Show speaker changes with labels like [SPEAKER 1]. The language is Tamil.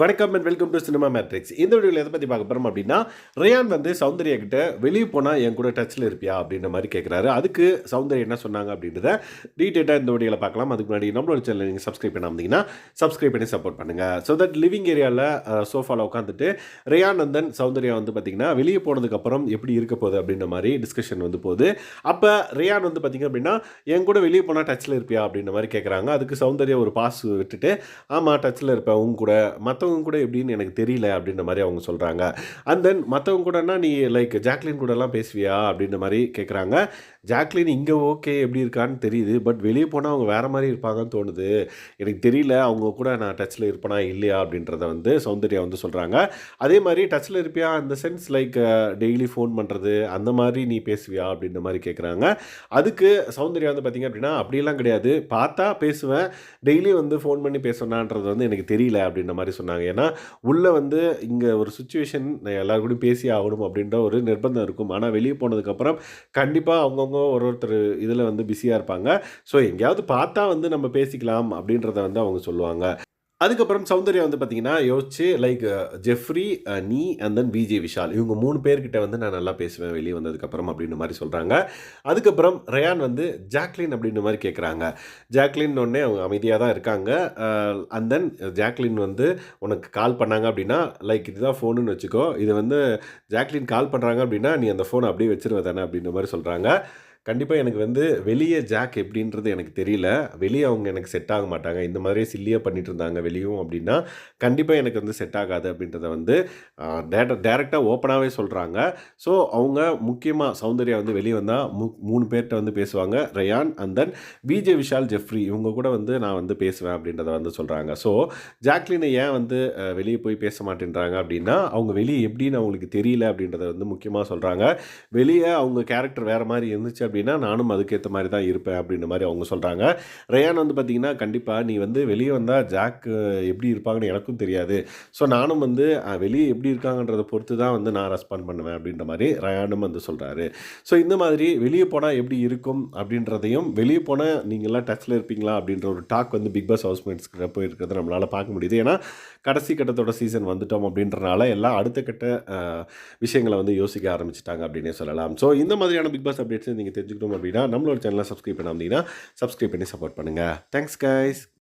[SPEAKER 1] வணக்கம் and welcome to cinema matrix இந்த வீடியோவில் எதை பற்றி பார்க்க போகிறோம் அப்படின்னா ரியான் வந்து சௌந்தர்யா கிட்ட வெளியே போனால் என் கூட டச்சில் இருப்பியா அப்படின்ற மாதிரி கேட்குறாரு அதுக்கு சௌந்தர்யா என்ன சொன்னாங்க அப்படின்றத டீட்டெயிலாக இந்த வீடியோவில் பார்க்கலாம். அதுக்கு முன்னாடி நம்மளோட சேனல் நீங்கள் சப்ஸ்கிரைப் பண்ணாமதிங்கன்னா சப்ஸ்கிரைப் பண்ணி சப்போர்ட் பண்ணுங்கள் ஸோ தட் லிவிங் ஏரியாவில் சோஃபாவில் உட்காந்துட்டு ரியான் நந்தன் சௌந்தர்யா வந்து பார்த்திங்கன்னா வெளியே போனதுக்கப்புறம் எப்படி இருக்க போகுது அப்படின்ற மாதிரி டிஸ்கஷன் வந்து போகுது. அப்போ ரயான் வந்து பார்த்திங்க அப்படின்னா என் கூட வெளியே போனால் டச்சில் இருப்பியா அப்படின்ற மாதிரி கேட்குறாங்க அதுக்கு சௌந்தர்யா ஒரு பாஸ் விட்டுட்டு ஆமாம் டச்சில் இருப்பேன் உங்க கூட. மற்ற மற்றவங்க கூட எப்படின்னு எனக்கு தெரியல அப்படின்ற மாதிரி அவங்க சொல்கிறாங்க அண்ட் தென் மற்றவங்க கூடனா நீ லைக் ஜாக்லின் கூடலாம் பேசுவியா அப்படின்ற மாதிரி கேட்குறாங்க ஜாக்லின் இங்கே ஓகே எப்படி இருக்கான்னு தெரியுது. பட் வெளியே போனால் அவங்க வேறு மாதிரி இருப்பாங்கன்னு தோணுது. எனக்கு தெரியல அவங்க கூட நான் டச்சில் இருப்பேனா இல்லையா அப்படின்றத வந்து சௌந்தர்யா வந்து சொல்கிறாங்க அதே மாதிரி டச்சில் இருப்பியா? அந்த சென்ஸ் லைக் டெய்லி ஃபோன் பண்ணுறது அந்த மாதிரி நீ பேசுவியா அப்படின்ற மாதிரி கேட்குறாங்க அதுக்கு சௌந்தர்யா வந்து பார்த்திங்க அப்படின்னா அப்படியெல்லாம் கிடையாது. பார்த்தா பேசுவேன். டெய்லி வந்து ஃபோன் பண்ணி பேசணான்றது வந்து எனக்கு தெரியல அப்படின்ற மாதிரி சொன்னாங்க. ஏன்னா உள்ளே வந்து இங்கே ஒரு சுச்சுவேஷன் எல்லாரு கூடயும் பேசி ஆகணும் அப்படின்ற ஒரு நிர்பந்தம் இருக்கும். ஆனால் வெளியே போனதுக்கப்புறம் கண்டிப்பாக அவங்கவுங்க ஒரு ஒருத்தர் இதில் வந்து பிஸியாக இருப்பாங்க. ஸோ எங்கேயாவது பார்த்தா வந்து நம்ம பேசிக்கலாம் அப்படின்றத வந்து அவங்க சொல்லுவாங்க. அதுக்கப்புறம் சௌந்தர்யா வந்து பார்த்தீங்கன்னா யோசிச்சு லைக் ஜெஃப்ரி uh, நீ அண்ட் தென் பிஜே விஷால் இவங்க மூணு பேர்கிட்ட வந்து நான் நல்லா பேசுவேன் வெளியே வந்ததுக்கப்புறம் அப்படின்ற மாதிரி சொல்கிறாங்க அதுக்கப்புறம் ரயான் வந்து ஜாக்லின் அப்படின்ற மாதிரி கேட்குறாங்க ஜாக்லின் உடனே அவங்க அமைதியாக தான் இருக்காங்க. Uh, அண்ட் தென் ஜாக்லின் வந்து உனக்கு கால் பண்ணாங்க அப்படின்னா லைக் இதுதான் ஃபோனுன்னு வச்சுக்கோ. இது வந்து ஜாக்லின் கால் பண்ணுறாங்க அப்படின்னா நீ அந்த ஃபோனை அப்படியே வச்சிருவ தானே அப்படின்ற மாதிரி சொல்கிறாங்க கண்டிப்பாக எனக்கு வந்து வெளியே ஜாக் எப்படின்றது எனக்கு தெரியல. வெளியே அவங்க எனக்கு செட் ஆக மாட்டாங்க. இந்த மாதிரியே சில்லியாக பண்ணிட்டு இருந்தாங்க வெளியும் அப்படின்னா கண்டிப்பாக எனக்கு வந்து செட் ஆகாது அப்படின்றத வந்து டேட்ட டேரெக்டாக ஓப்பனாகவே சொல்கிறாங்க ஸோ அவங்க முக்கியமாக சௌந்தர்யா வந்து வெளியே வந்தால் மு மூணு பேர்கிட்ட வந்து பேசுவாங்க. Rayan and then PJ Vishal Jeffrey இவங்க கூட வந்து நான் வந்து பேசுவேன் அப்படின்றத வந்து சொல்கிறாங்க ஸோ ஜாக்லினை ஏன் வந்து வெளியே போய் பேச மாட்டேன்றாங்க அப்படின்னா அவங்க வெளியே எப்படின்னு அவங்களுக்கு தெரியல அப்படின்றத வந்து முக்கியமாக சொல்கிறாங்க வெளியே அவங்க கேரக்டர் வேறு மாதிரி இருந்துச்சு அப்படின்னா நானும் அதுக்கேற்ற மாதிரி தான் இருப்பேன் அப்படின்ற மாதிரி அவங்க சொல்கிறாங்க ரயான் வந்து பார்த்திங்கன்னா கண்டிப்பாக நீ வந்து வெளியே வந்தால் ஜாக் எப்படி இருப்பாங்கன்னு எனக்கும் தெரியாது. ஸோ நானும் வந்து வெளியே எப்படி இருக்காங்கன்றதை பொறுத்து தான் வந்து நான் ரெஸ்பாண்ட் பண்ணுவேன் அப்படின்ற மாதிரி ரயானும் வந்து சொல்கிறாரு ஸோ இந்த மாதிரி வெளியே போனால் எப்படி இருக்கும் அப்படின்றதையும் வெளியே போனால் நீங்கள்லாம் டச்சில் இருப்பீங்களா அப்படின்ற ஒரு டாக் வந்து பிக் பாஸ் ஹவுஸ்மேட்ஸ் போய் போயிருக்கிறத நம்மளால் பார்க்க முடியுது. ஏன்னா கடைசி கட்டத்தோட சீசன் வந்துட்டோம் அப்படின்றனால எல்லாம் அடுத்த கட்ட விஷயங்களை வந்து யோசிக்க ஆரம்பிச்சிட்டாங்க அப்படின்னே சொல்லலாம். ஸோ இந்த மாதிரியான பிக் பாஸ் அப்டேட்ஸ் நீங்கள் தெரிஞ்சுக்கணும் அப்படின்னா நம்மளோட சேனலை சப்ஸ்கிரைப் அப்படின்னா சப்ஸ்கிரைப் பண்ணி சப்போர்ட் பண்ணுங்கள் தேங்க்ஸ் கைஸ்